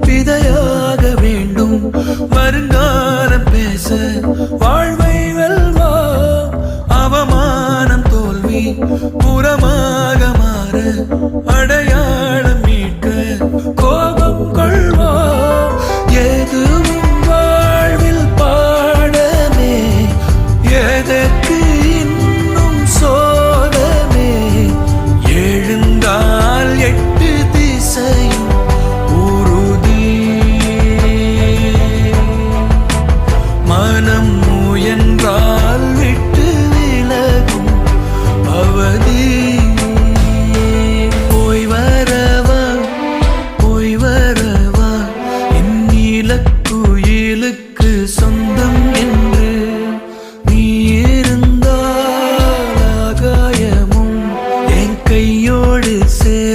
விதையாக வேண்டும். வருங்காலம் பேச வாழ்வை வெல்வா. அவமானம் தோல்வி புறமாக மாற அடையாளம் மீட்க கோபம் கொள்வா. எதுவும் வாழ்வில் பாடமே. எதற்கு